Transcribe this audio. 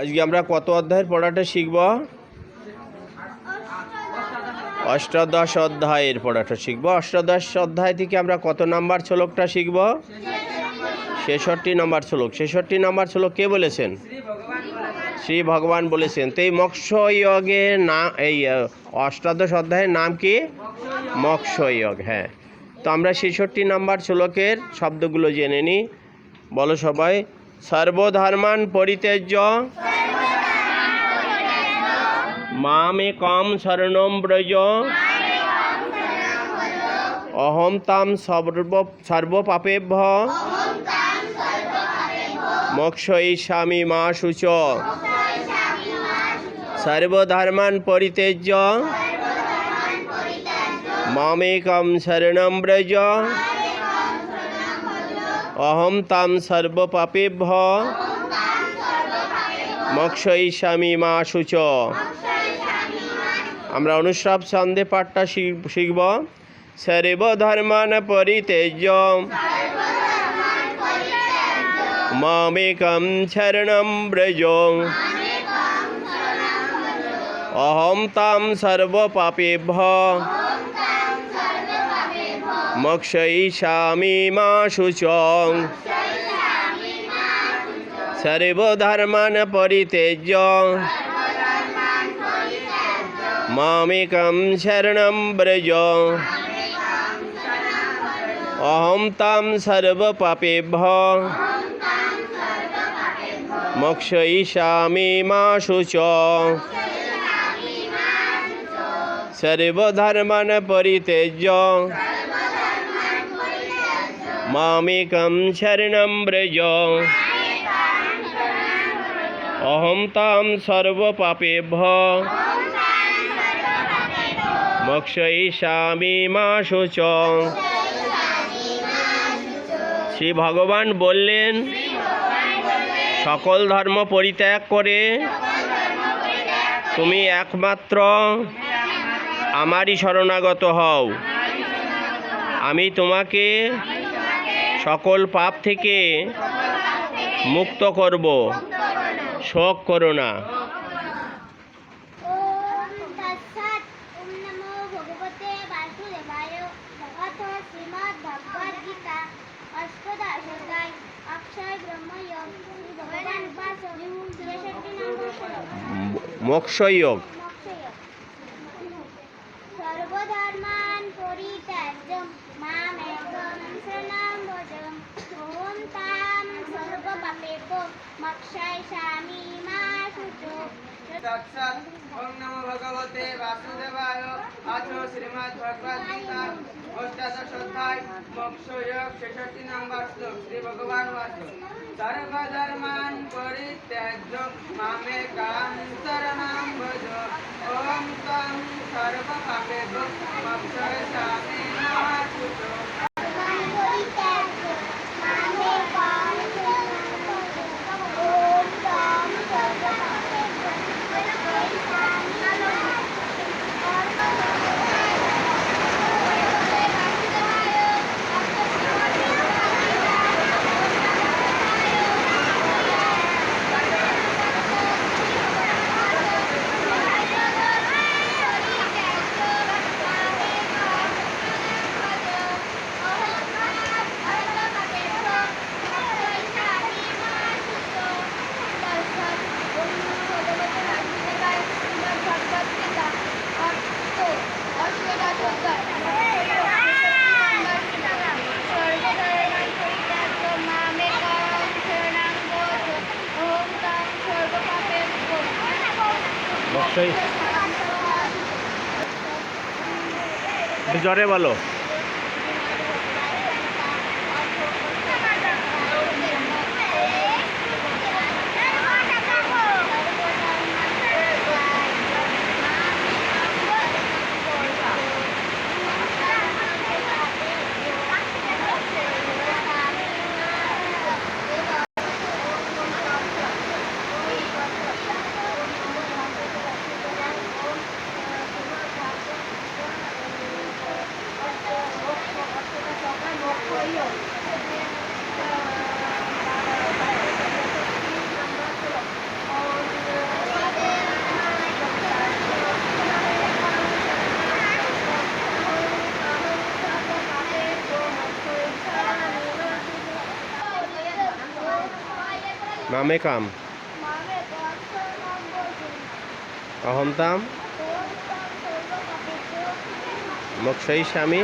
আজকে আমরা কত অধ্যায়ের পড়াটা শিখব? অষ্টাদশ অধ্যায়ের পড়াটা শিখব। অষ্টাদশ অধ্যায় থেকে আমরা কত নাম্বার শ্লোকটা শিখব? ছেষট্টি নাম্বার শ্লোক। ছেষট্টি নাম্বার শ্লোক কে বলেছেন? শ্রী ভগবান বলেছেন। তো এই মৎস্যয়োগে না, এই অষ্টাদশ অধ্যায়ের নাম কি? মৎস্যয়োগ হ্যাঁ। তো আমরা ছেষট্টি নাম্বার শ্লোকের শব্দগুলো জেনে নিই। বলো সবাই। সর্বধর্মান পরিত্যাজ্য মামে কম শরণম ব্রজ। অহম তাম সর্ব সর্বপাপেভ্য। মোক্ষই স্বামী মা শুচ সর্বধর্মান পরিত্যাজ্য মামেকম শরণম ব্রজ। অহম তাম সর্বপাপেভ্য। মোক্ষয়িষ্যামি মা শুচ আমরা অনুশ্রাব ছন্দে পাঠটা শিখ- শিখব। সর্বধর্মান পরিত্যাজ্য মামেকম শরণম ব্রজ। অহম তাম সর্বপাপেভ্য। মোক্ষয়িষ্যামি মা শুচ সর্বধর্মান পরিত্যাজ্য মামেকম শরণম ব্রজ অহম তাম সর্বপাপেভ্য মোক্ষয়িষ্যামি মা শুচ সর্বধর্মান পরিত্যাজ্য মামেকম শরণম ব্রজ অহম তাম সর্বপাপেভ্য মোক্ষয়িষ্যামি মা শুচ শ্রী ভগবান বললেন, সকল ধর্ম পরিত্যাগ করে তুমি একমাত্র আমারই শরণাগত হও। আমি তোমাকে সকল পাপ থেকে মুক্ত করব, শোক করো না ওম তৎসৎ ওম নমো ভগবতে বাসুদেবায় অথ শ্রীমদ্ ভগবদ গীতা অষ্টদশ অধ্যায় অক্ষয় ব্রহ্মযোগ শ্রী ভগবান উপাসক ছেষট্টি নম্বর শ্লোক মোক্ষয়োগ ভজ ওম নমো ভগবতে বাসুদেবায় আজ শ্রীমদ্ ভগবদ গীতা অষ্টাদশ অধ্যায় মোক্ষযোগ ছেষট্টি নম্বর শ্লোক শ্রী ভগবান সর্বধর্মান পরিত্যাজ্য মামে কাম শরণাম ভজ ওম তম সর্বপাপেভ্য একটু জোরে বলো। মামে কাম? অহন্তাম? মক্ষয়ী স্বামী?